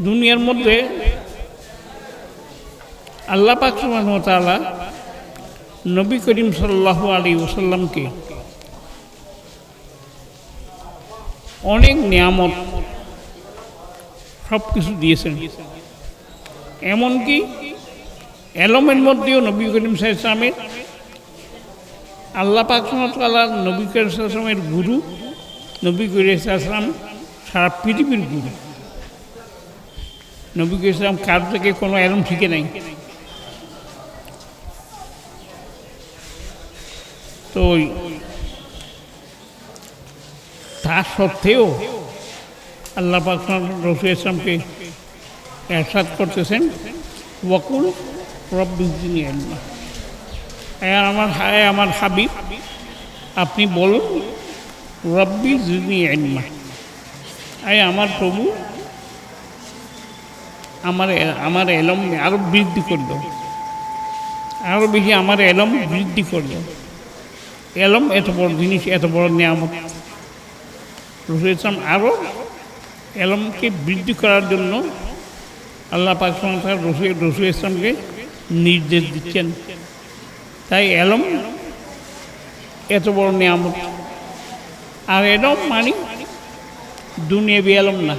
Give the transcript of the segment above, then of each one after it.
দুনিয়ার মধ্যে আল্লাহ পাক নবী করিম সাল্লাল্লাহু আলাইহি ওয়াসাল্লামকে অনেক নিয়ামত সব কিছু দিয়েছেন। এমনকি এলমের মধ্যেও নবী করিম সাইসলামের আল্লাহ পাক নবী করিম সাইসলামের গুরু, নবী করিম সাইসলাম সারা পৃথিবীর গুরু। নবী ইসলাম কার থেকে কোনো এলম শিখে নাই। তো তা সত্ত্বেও আল্লাহ পাক রসুল ইসলামকে এরশাদ করতেছেন, ওয়াকুল রব্বিজিনী আল্লাহ। হ্যাঁ আমার হায় আমার হাবিব, আপনি বলুন, রব্বি জিনি আয় আমার প্রভু আমার আমার এলম আরও বৃদ্ধি করল। আরও বেশি আমার এলম বৃদ্ধি করল। এলম এত বড় জিনিস, এত বড় নিয়ামত। রসুল ইসলাম আরও এলমকে বৃদ্ধি করার জন্য আল্লাহ পাক সংসার রসুল রসুল ইসলামকে নির্দেশ দিচ্ছেন। তাই এলম এত বড় নিয়ামত। আর এলম মানে দুনিয়াবি এলম না।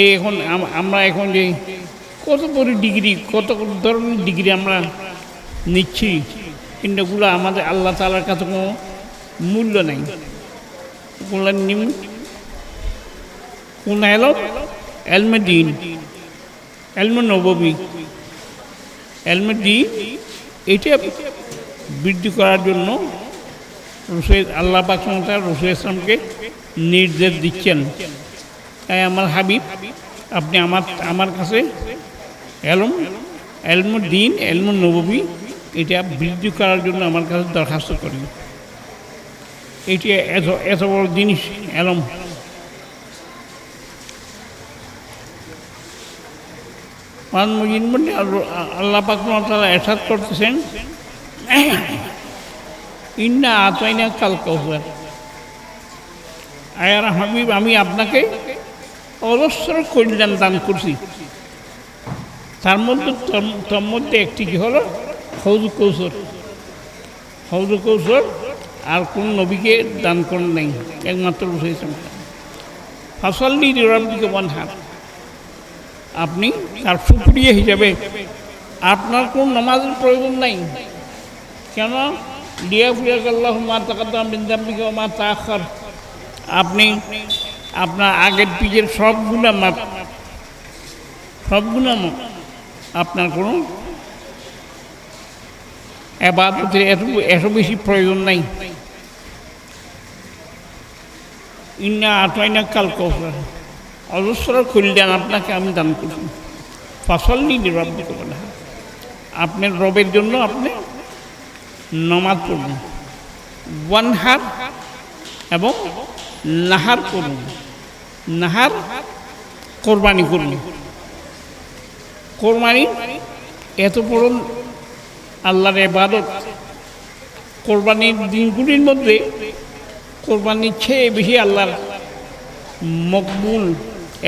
এই এখন আমরা এখন যে কত বড় ডিগ্রি, কত ধরনের ডিগ্রি আমরা নিচ্ছি কিন্তু ওগুলো আমাদের আল্লাহ তালার কাছে কোনো মূল্য নেই। কোন এলম এলমে দিন, এলমে নববী। এলমে দিন এটা বৃদ্ধি করার জন্য রসুল আল্লাহ পাক রসুল ইসলামকে নির্দেশ দিচ্ছেন। আমার হাবিব, আপনি আমার আমার কাছে এলম এলম দিন এলম নববী, এটা বৃদ্ধি করার জন্য আমার কাছে দরখাস্ত করি এটি এত এত বড় জিনিস এলম। মান মানে আল্লাহ পাক তারা এসাদ করতেছেন। ইন্না আতাইনা কাল কৌসার আয়ার হাবিব, আমি আপনাকে অজস্র কল্যাণ দান করছি। তার মধ্যে তর- মধ্যে একটি কি হলো? হৌদ কৌশল। হৌদ কৌশল আর কোন নবীকে দান করেন নাই, একমাত্র বসেছেন ফসল্লি রব্বিকে বন হাত। আপনি তার সুপ্রিয় হিসেবে আপনার কোন নামাজের প্রয়োজন নাই। কেন? লিয়া ফুয়া আল্লাহ মা তাকাদ্দাম বিন্দাম্বিকে মা তাখার আপনি আপনার আগের পিছের সব গুণা মাপ। সব গুণা মাপ। আপনার কোনো এবাদতের এত এত বেশি প্রয়োজন নাই। ইন্না আটাইনা কাল কৌশল অজস্র কল্যাণ আপনাকে আমি দান করছি। ফসল নিয়ে রব্বি করবেন আপনার রবের জন্য আপনি নমাজ পড়ুন ওয়ান হার এবং নাহার করুন, নাহার কোরবানি করুন। কোরবানি এত বড় আল্লাহর এবাদত কোরবানির দিনগুলির মধ্যে কোরবানির চেয়ে বেশি আল্লাহর মকবুল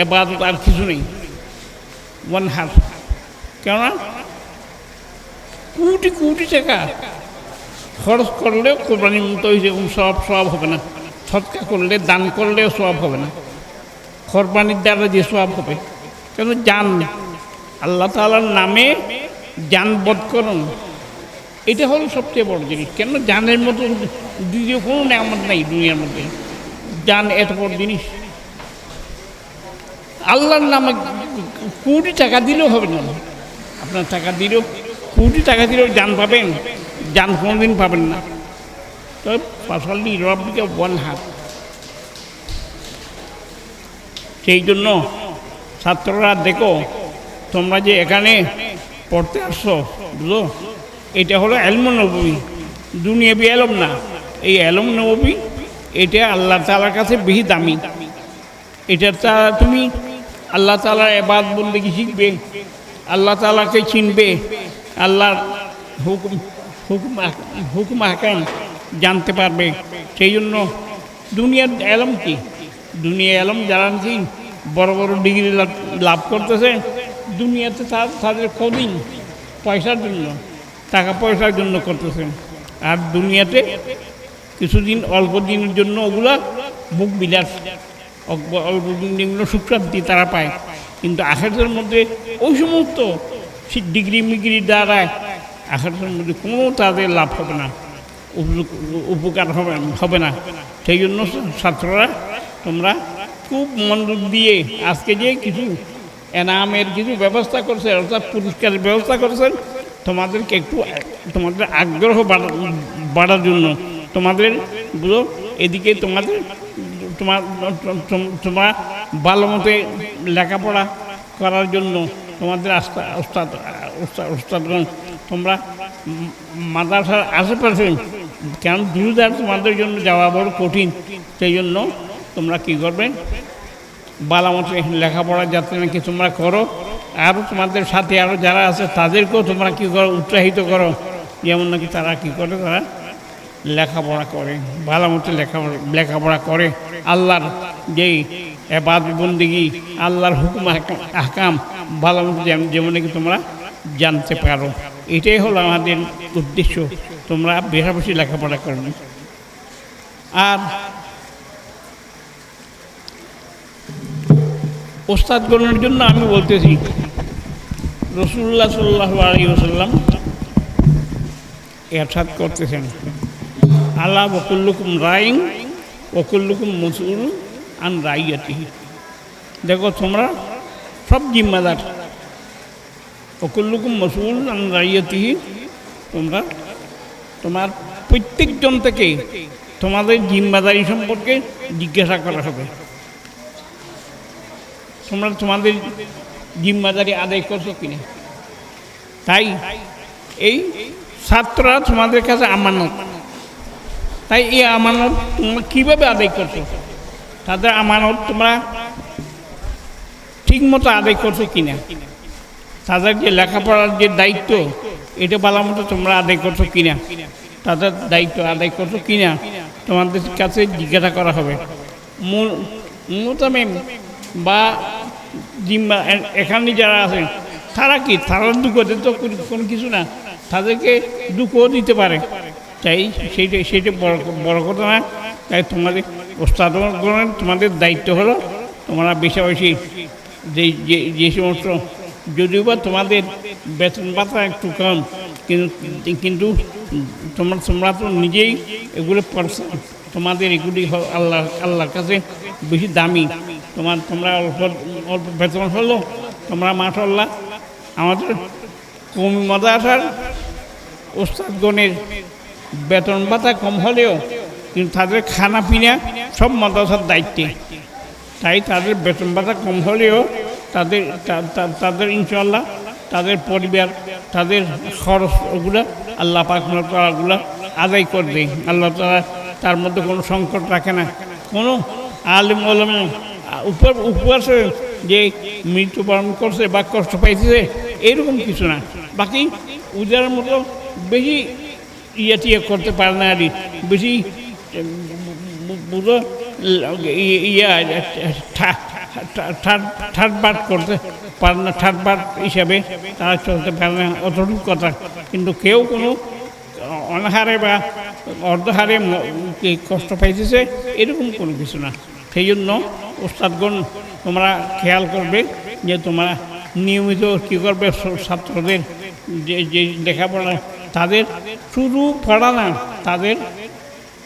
এবাদত আর কিছু নেই। ওয়ান হাফ কেননা কোটি কোটি টাকা খরচ করলেও কোরবানির মতো হয়েছে সব সব হবে না। সৎকা করলে, দান করলেও সব হবে না। কোরবানির দ্বারা যে সব হবে, কেন জান আল্লাহ তালার নামে জান বধকরণ এটা হলো সবচেয়ে বড় জিনিস। কেন জানের মতো দ্বিতীয় কোনো নামত নাই দুনিয়ার মধ্যে? জান এত বড় জিনিস। আল্লাহর নামে কোটি টাকা দিলেও হবে না। আপনার টাকা দিলেও, কোটি টাকা দিলেও জান পাবেন। জান কোনোদিন পাবেন না। তো পাশালি রব্বিকে বন হাত। সেই জন্য ছাত্ররা দেখো, তোমরা যে এখানে পড়তে আসছো বুঝলো এটা হলো এলম নবী। দুনিয়াবি এলম না। এই এলম নবী, এটা আল্লাহ তালার কাছে বেশি দামি। এটার দ্বারা তুমি আল্লাহ তালার এবাদ বলতে কি শিখবে? আল্লাহ তালাকে চিনবে। আল্লাহর হুকুম হুকুম হুকুম হাকাম জানতে পারবে। সেই জন্য দুনিয়ার অ্যালম কি? দুনিয়া অ্যালম যারা নাকি বড় বড় ডিগ্রি লাভ করতেছে, দুনিয়াতে তা- তাদের কদিন পয়সার জন্য, টাকা পয়সার জন্য করতেছে। আর দুনিয়াতে কিছুদিন অল্প দিনের জন্য ওগুলা বুক বিলাস, অল্প- অল্প দিন যেগুলো সুক্রান্তি তারা পায়। কিন্তু আখেরের মধ্যে ওই সমস্ত ডিগ্রি মিগ্রি দ্বারা আখেরের মধ্যে কোনো তাদের লাভ হবে না। উপকার হবে হবে না। সেই জন্য ছাত্ররা, তোমরা খুব মনোযোগ দিয়ে আজকে যে কিছু এনামের কিছু ব্যবস্থা করছে, অর্থাৎ পুরস্কারের ব্যবস্থা করেছেন তোমাদেরকে একটু তোমাদের আগ্রহ বাড়া- বাড়ার জন্য তোমাদেরগুলো এদিকে তোমাদের তোমার তোম- তোমরা ভালো মতে লেখাপড়া করার জন্য তোমাদের আস্থা, ওস্তাদ- ওস্তাদগণ, তোমরা মাদ্রাসার আশেপাশে কেন দূরদার তোমাদের জন্য যাওয়া বড় কঠিন। সেই জন্য তোমরা কী করবে? বালামতে লেখাপড়া যাতে নাকি তোমরা করো। আরও তোমাদের সাথে আরও যারা আছে, তাদেরকেও তোমরা কী করো? উৎসাহিত করো। যেমন নাকি তারা কী করে? তারা লেখাপড়া করে। ভালো মতো লেখাপড়া লেখাপড়া করে। আল্লাহর যেই এবাদ বন্দিগি, আল্লাহর হুকুম আহকাম ভালো মতো যেমন নাকি তোমরা জানতে পারো। এটাই হলো আমাদের উদ্দেশ্য। তোমরা বেশা বেশি লেখাপড়া করবে আর ওস্তাদগণের জন্য আমি বলতেছি রসুল্লাহ সাল্লাহ আলী ওসাল্লাম এরশাদ করতেছেন। আল্লাহ বকুল্লুকুম রাইং ওকুল্লুকুম মসুল আন রাইয়াতি দেখো তোমরা সব জিম্মাদার। ওকুল্লুকুম মসুল আন রাইয়াতি তোমরা তোমার প্রত্যেকজন থেকে তোমাদের জিম্মাদারি সম্পর্কে জিজ্ঞাসা করা হবে। তোমরা তোমাদের জিম্মাদারি আদায় করছ কিনা? তাই এই ছাত্ররা তোমাদের কাছে আমানত। তাই এই আমানত তোমরা কীভাবে আদায় করছ? তাদের আমানত তোমরা ঠিক মতো আদায় করছ কিনা? তাদের যে লেখাপড়ার যে দায়িত্ব, এটা ভালো মতো তোমরা আদায় করছ কিনা? তাদের দায়িত্ব আদায় করছ কিনা? তোমাদের কাছে জিজ্ঞাসা করা হবে। মূল মোতামেম বা জিম্মা এ- এখানে যারা আছেন তারা কি তারা দুঃখ দিতে তো কোনো- কিছু না, তাদেরকে দুঃখও দিতে পারে। তাই সেইটা সেইটা বড় বড় কথা না। তাই তোমাদের ওস্তাদগণের তোমাদের দায়িত্ব হলো তোমরা বেশি বেশি যে যে যে সমস্ত যদিও বা তোমাদের বেতন ভাতা একটু কম কিন্তু কিন্তু তোমরা তোমরা তো নিজেই এগুলো পড়ছো, তোমাদের এগুলি আল্লাহ, আল্লাহর কাছে বেশি দামি। তোমার, তোমরা অল্প অল্প বেতন হলো, তোমরা মাশাল্লাহ আমাদের কমি মাদ্রাসার ওস্তাদগণের বেতন ভাতা কম হলেও কিন্তু তাদের খানা পিনা সব মাদ্রাসার দায়িত্বে। তাই তাদের বেতন ভাতা কম হলেও তাদের তাদের ইনশাল্লাহ তাদের পরিবার তাদের খরচ ওগুলো আল্লাহ পাকগুলো আদায় করে দেয় আল্লাহ তারা তার মধ্যে কোনো সংকট রাখে না কোনো আলিম আলমে উপর উপবাসে যে মৃত্যুবরণ করছে বা কষ্ট পাইতেছে এরকম কিছু না বাকি উদের মতো বেশি ইয়ে টিয়ে করতে পারে না আর। বেশি পুরো ইয়া ঠাট বাট করতে পারে না ঠাট বাট হিসাবে তারা চলতে পারে না অতটুকু কথা কিন্তু কেউ কোনো অনাহারে বা অর্ধহারে কষ্ট পাইতেছে এরকম কোনো কিছু না সেই জন্য ওস্তাদগণ তোমরা খেয়াল করবে যে তোমরা নিয়মিত কী করবে ছাত্রদের যে যে লেখাপড়া তাদের শুধু পড়া না তাদের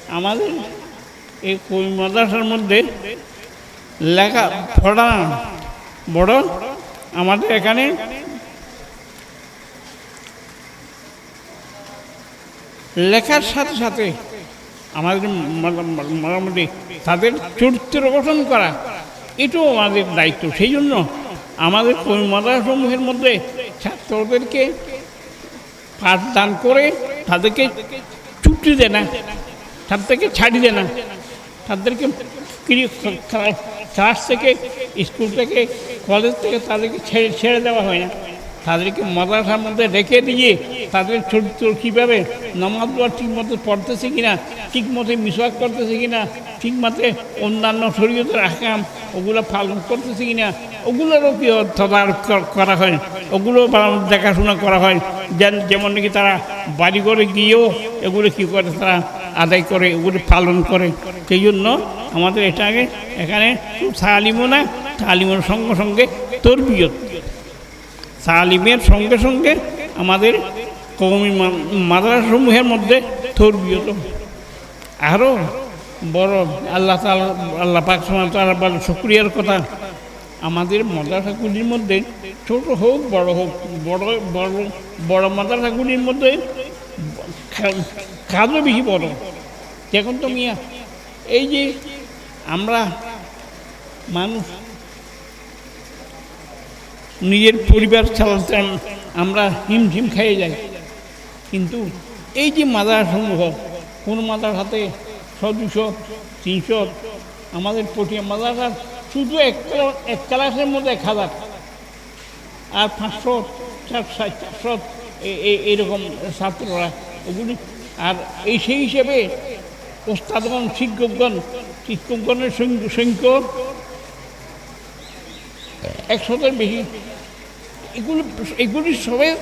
আমাদের এই মাদ্রাসার মধ্যে লেখা পড়া বড়, আমাদের এখানে লেখার সাথে সাথে আমাদের মোটামুটি তাদের চরিত্র গঠন করা, এটাও আমাদের দায়িত্ব। সেই জন্য আমাদের কবি মাদ্রাসাসমূহের মধ্যে ছাত্রদেরকে পাঠদান করে তাদেরকে ছুটি দেয় না, তাদেরকে ছাড়ি দেয় না, তাদেরকে কি- ক্লাস থেকে, স্কুল থেকে, কলেজ থেকে তাদেরকে ছেড়ে ছেড়ে দেওয়া হয় না। তাদেরকে মাদ্রাসার মধ্যে রেখে দিয়ে তাদের কীভাবে নামাজ ঠিক মতো পড়তেছে কিনা ঠিক মতো মিসওয়াক করতেছে কিনা ঠিক মতে অন্যান্য শরীয়তের আকাম ওগুলো পালন করতেছে কিনা, ওগুলোরও কি তদারক করা হয়? ওগুলো দেখাশোনা করা হয়। যেমন নাকি তারা বাড়ি করে গিয়েও এগুলো কী করে তারা আদায় করে এগুলো পালন করে। সেই জন্য আমাদের এটা আগে এখানে তালিমও না, তালিমের সঙ্গে সঙ্গে তরবিয়ত। তালিমের সঙ্গে সঙ্গে আমাদের কৌমি মা- মাদ্রাসাসমূহের মধ্যে তরবিয়ত। আরও বড় আল্লাহ তালা আল্লাহ পাক তালা বলে শুক্রিয়ার কথা, আমাদের মাদ্রাসাগুলির মধ্যে ছোট হোক, বড় হোক, বড় বড় বড় মাদ্রাসাগুলির মধ্যে কাজও বেশি বড় দেখুন তো মিয়া, এই যে আমরা মানুষ, নিজের পরিবার চালাতে আমরা হিমঝিম খেয়ে যাই। কিন্তু এই যে মাদার সমূহ, কোন মাদার হাতে ছ দুশো তিনশো, আমাদের পটিয়া মাদারটা শুধু এক এক ক্লাসের মধ্যে এক হাজার। আর পাঁচশো, চারশো চারশো এরকম ছাত্ররা ওগুলি আর এই সেই হিসেবে ওস্তাদগণ, শিক্ষকগণ, শিক্ষকগণের সংখ্য- একশোটার বেশি। এগুলি এগুলি সবাই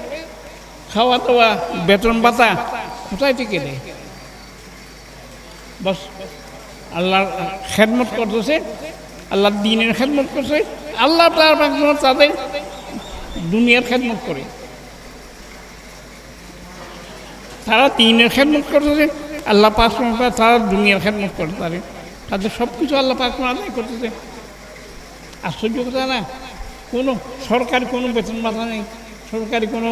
খাওয়া দাওয়া বেতন ভাতা কোথায় থেকে দেয় বস, আল্লাহর খেদমত করতেছে আল্লাহ দিনের খেদমত করছে, আল্লাহ তার তাদের দুনিয়ার খেদমত করে। তারা দিনের খেদমত করতেছে, আল্লাহ পাক তারা দুনিয়ার খেদমত করতে পারে তাদের সব কিছু আল্লাহ পাক আদায় করতেছে। আশ্চর্য কথা না? কোনো সরকারি কোনো বেতন ভাতা নেই, সরকারি কোনো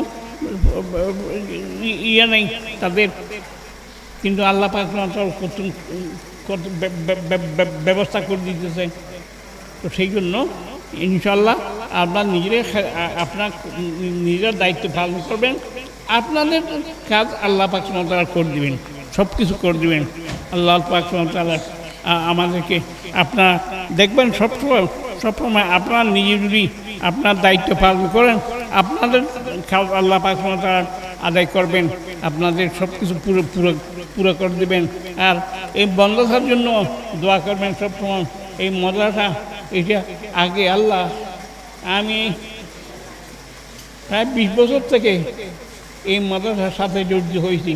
ইয়ে নেই তাদের। কিন্তু আল্লাহ পাক ব্যবস্থা করে দিতেছে। তো সেই জন্য ইনশাল্লাহ আপনার নিজের আপনার নিজের দায়িত্ব পালন করবেন। আপনাদের কাজ আল্লাহ পাক তারা করে দিবেন। সব কিছু করে দিবেন। আল্লাহ পাক তারা আমাদেরকে আপনার, দেখবেন সবসময় সবসময় আপনার নিজে যদি আপনার দায়িত্ব পালন করেন, আপনাদের কাজ আল্লাহ পাক তারা আদায় করবেন। আপনাদের সব কিছু পুরো পুরো পুরো করে দেবেন। আর এই বন্ধতার জন্য দোয়া করবেন সবসময় এই মজাটা, এটা আগে আল্লাহ, আমি প্রায় বিশ বছর থেকে এই মাদ্রাসার সাথে জড়িত হয়েছি।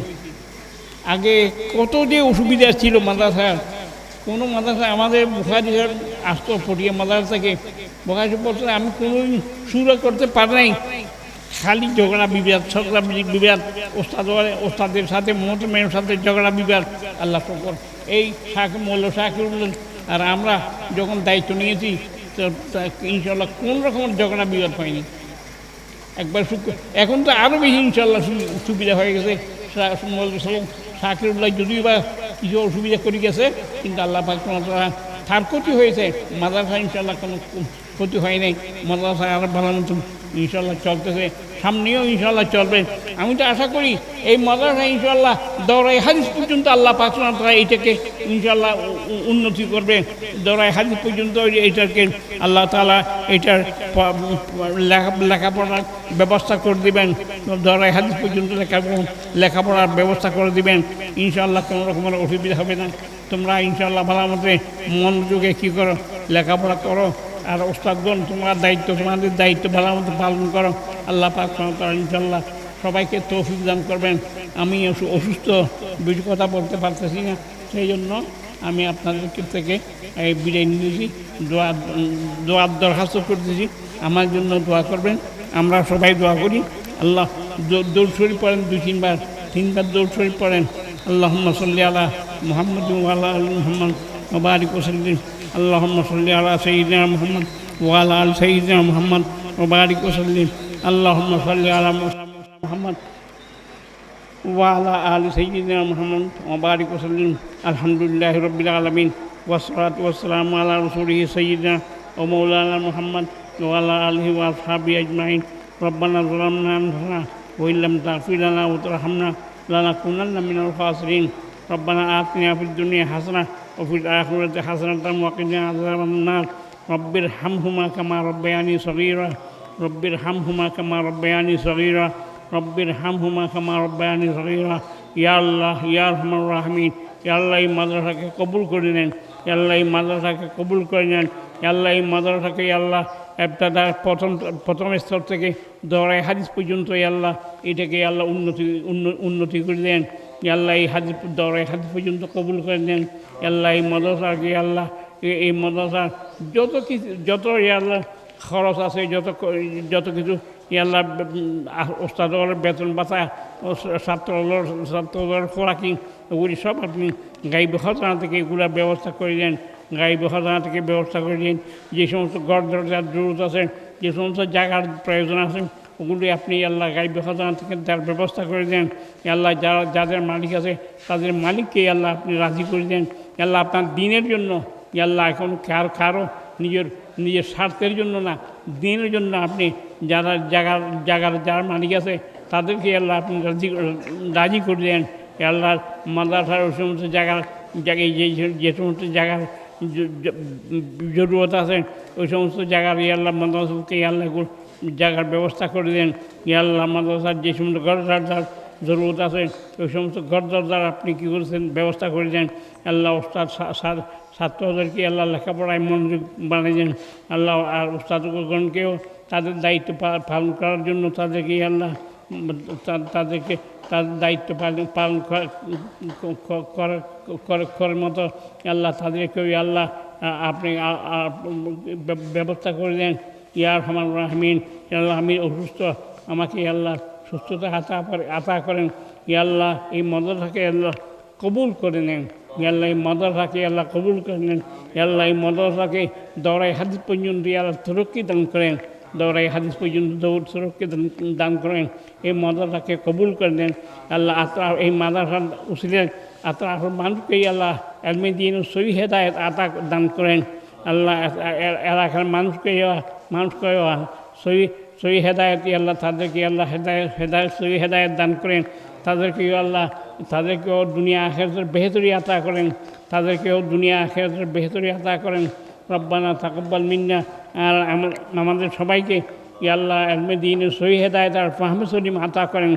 আগে কত যে অসুবিধা ছিল মাদ্রাসার, কোনো মাদ্রাসা আমাদের বুখারি আসতো পটিয়া মাদ্রাসা থেকে। বুখারি বলতো আমি কোনো শুরু করতে পারি নাই। খালি ঝগড়া বিবাদ ঝগড়া বিবাদ, ওস্তাদ ওস্তাদের সাথে মোহতমের সাথে ঝগড়া বিবাদ, আল্লাহ শকর এই শাক মৌল শাকির আর আমরা যখন দায়িত্ব নিয়েছি, তো ইনশাল্লাহ কোন রকমের ঝগড়া বিবাদ হয়নি। একবার সুখ এখন তো আরও বেশি ইনশাল্লাহ সুবিধা হয়ে গেছে। সাকিরুল্লাহ যদিও বা কিছু অসুবিধা করে গেছে, কিন্তু আল্লাহ পাক তারা তার ক্ষতি হয়েছে। মাদ্রাসা ইনশাল্লাহ কোনো ক্ষতি হয় নাই। মাদ্রাসা আরও ভালো মতন ইনশাল্লাহ চলতেছে। সামনেও ইনশাল্লাহ চলবে। আমি তো আশা করি এই মাদ্রাসা ইনশাল্লাহ দৌড়াই হাদিস পর্যন্ত আল্লাহ পাক তারা এইটাকে ইনশাল্লাহ উন্নতি করবে। দৌড়াই হাদিস পর্যন্ত এইটাকে আল্লাহ তালা এটার লেখা, লেখাপড়ার ব্যবস্থা করে দিবেন। দৌড়াই হাদিস পর্যন্ত লেখাপড়ার ব্যবস্থা করে দিবেন। ইনশাল্লাহ কোনো রকমের অসুবিধা হবে না। তোমরা ইনশাল্লাহ ভালো মতে মনোযোগে কী করো, লেখাপড়া করো। আর ওস্তাদগণ, তোমার দায়িত্ব, তোমাদের দায়িত্ব ভালো মতো পালন করো। আল্লাহ পাক ইনশাল্লাহ সবাইকে তৌফিক দান করবেন। আমি অসুস্থ বেশি কথা বলতে পারতেছি না। সেই জন্য আমি আপনাদের থেকে এই বিদায় নিয়েছি। দোয়া, দোয়ার দরখাস্ত করতেছি। আমার জন্য দোয়া করবেন। আমরা সবাই দোয়া করি। আল্লাহ দৌড় শরীফ পড়েন দুই, তিনবার। তিনবার দৌড় শরীফ পড়েন। আল্লাহ সাল্লি আলা মোহাম্মদ ওয়ালা আল মোহাম্মদ। মুবারিক ওসাল্লিম اللهم صل على سيدنا محمد وعلى آل سيدنا محمد وبارك وسلم. اللهم صل على محمد وعلى آل سيدنا محمد وبارك وسلم. الحمد لله رب العالمين. والصلاة والسلام على رسوله سيدنا ومولانا محمد وعلى آله وأصحابه أجمعين. ربنا ظلمنا أنفسنا وإن لم تغفر لنا وترحمنا لنكونن من الخاسرين. ربنا آتنا في الدنيا حسنة وفي الآخرة حسنة وقنا عذاب النار رب ارحمهما كما ربياني صغيرا রব্বির হাম হুমা কামা রব্বায়ানি সগীরা রব্বির হাম হুমা কামা রব্বায়ানি সগীরা ইয়া আল্লাহ ইয়া রহমান রাহমিন ইয়া আল্লাহ এই মাদ্রাসাকে কবুল করে নেন ইয়া আল্লাহ এই মাদ্রাসাকে কবুল করে নেন ইয়া আল্লাহ এই মাদ্রাসাকে ইয়া আল্লাহ এবতাদার প্রথম প্রথম স্তর থেকে দরাই হাদিস পর্যন্ত ইয়া আল্লাহ এটাকে ইয়া আল্লাহ উন্নতি উন্ন- উন্নতি করে দেন ইয়া আল্লাহ এই হাদিস দরাই হাদিস পর্যন্ত কবুল করে নেন। আল্লাহ এই মাদ্রাসাকে ইয়া আল্লাহ, এই মাদ্রাসার যত কিছু যত ইয়া আল্লাহ খরচ আছে, যত যত কিছু ইয়াল্লা ওস্তাদর বেতন বাতা ছাত্রদল ছাত্রদল খোরাকি, ওগুলি সব আপনি গাইব খাজানা থেকে এগুলো ব্যবস্থা করে দেন। গাইব খাজানা থেকে ব্যবস্থা করে দেন। যে সমস্ত গড় দরজার জরুরত আছে, যে সমস্ত জায়গার প্রয়োজন আছে ওগুলি আপনি আল্লাহ গাইব খাজানা থেকে তার ব্যবস্থা করে দেন। আল্লাহ যারা যাদের মালিক আছে, তাদের মালিককে আল্লাহ আপনি রাজি করে দেন। আল্লাহ, আপনার দিনের জন্য আল্লাহ, এখন কার, কারও নিজের নিজের স্বার্থের জন্য না, দিনের জন্য আপনি যারা জায়গার জায়গার যারা মালিক আছে, তাদেরকে আল্লাহ আপনি রাজি রাজি করে দেন। আল্লাহ, মাদ্রাসার ওই সমস্ত জায়গার জায়গায় যে যে সমস্ত জায়গার জরুরত আছে, ওই সমস্ত জায়গার ইয়াল্লাহ মাদ্রাসাকে আল্লাহ জায়গার ব্যবস্থা করে দেন। ইয়াল্লাহ মাদ্রাসার যে সমস্ত ঘর দরজার জরুরত আছে, ওই সমস্ত ঘর দরজার আপনি কী করেছেন, ব্যবস্থা করে দেন। আল্লাহ ওস্তাদ ছাত্রদেরকে আল্লাহ লেখাপড়ায় মনোযোগ বানিয়ে দেন। আল্লাহ আর ওস্তাদগণকেও তাদের দায়িত্ব পালন করার জন্য তাদেরকে আল্লাহ তাদেরকে তাদের দায়িত্ব পালন পালন করা- করার করে- করার মতো আল্লাহ তাদেরকেও আল্লাহ আপনি ব্যবস্থা করে দেন। ইয়ার রহমান রাহমিন আল্লাহ আমি অসুস্থ, আমাকে আল্লাহ সুস্থতা আতা আতা করেন। আল্লাহ, এই মদরটাকে আল্লাহ কবুল করে নেন। আল্লাহ এই মদরটাকে আল্লাহ কবুল করে নেন। আল্লাহ এই মদরটাকে দৌড়াই হাদিস পর্যন্ত আল্লাহ তরক্কি দান করেন। দৌড়াই হাদিস পর্যন্ত দৌড় তরক্কি দান দান করেন। এই মদরটাকে কবুল করে নেন। আল্লাহ আত্মা, এই মাদাসার উসিলেন আত্মা মানুষকে আল্লাহ এলমে দিন সই হেদায়ত আতা দান করেন। আল্লাহ এলাকার মানুষকে মানুষকে সই সই হেদায়ত আল্লাহ তাদেরকে আল্লাহ হেদায়ত হেদায়ত সই হেদায়ত দান করেন। তাদেরকে আল্লাহ, তাদেরকেও দুনিয়া আখেরাতের বেহতরি আতা করেন। তাদেরকেও দুনিয়া আখেরাতের বেহতরি আতা করেন। রব্বানা তাকব্বাল মিন্না। আর আমাদের সবাইকে আল্লাহ আলমে দিনের সহি হেদায়ত আর ফাহমে সলিম আতা করেন।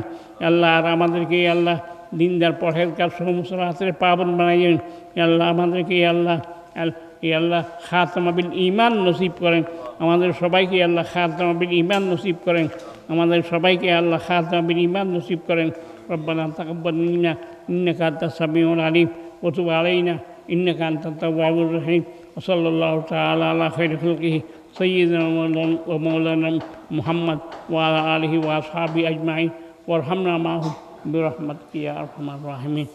আল্লাহ, আর আমাদেরকে আল্লাহ দিনদার পরেজগার সমস্ত হাতের পাবন বানাইলেন আল্লাহ আমাদেরকে আল্লাহ আল্লাহ খাতমাবিল ইমান নসিব করেন। আমাদের সবাইকে আল্লাহ খাতমাবিল ইমান নসিব করেন আমাদের সবাইকে আল্লাহ খাতমাবিল ইমান নসিব করেন ربنا تقبل منا إنك أنت السميع العليم وتب علينا إنك أنت التواب الرحيم وصلى الله تعالى على خير خلقه سيدنا ومولانا- ومولانا محمد وعلى آله وأصحابه أجمعين وارحمنا معهم برحمتك يا أرحم الراحمين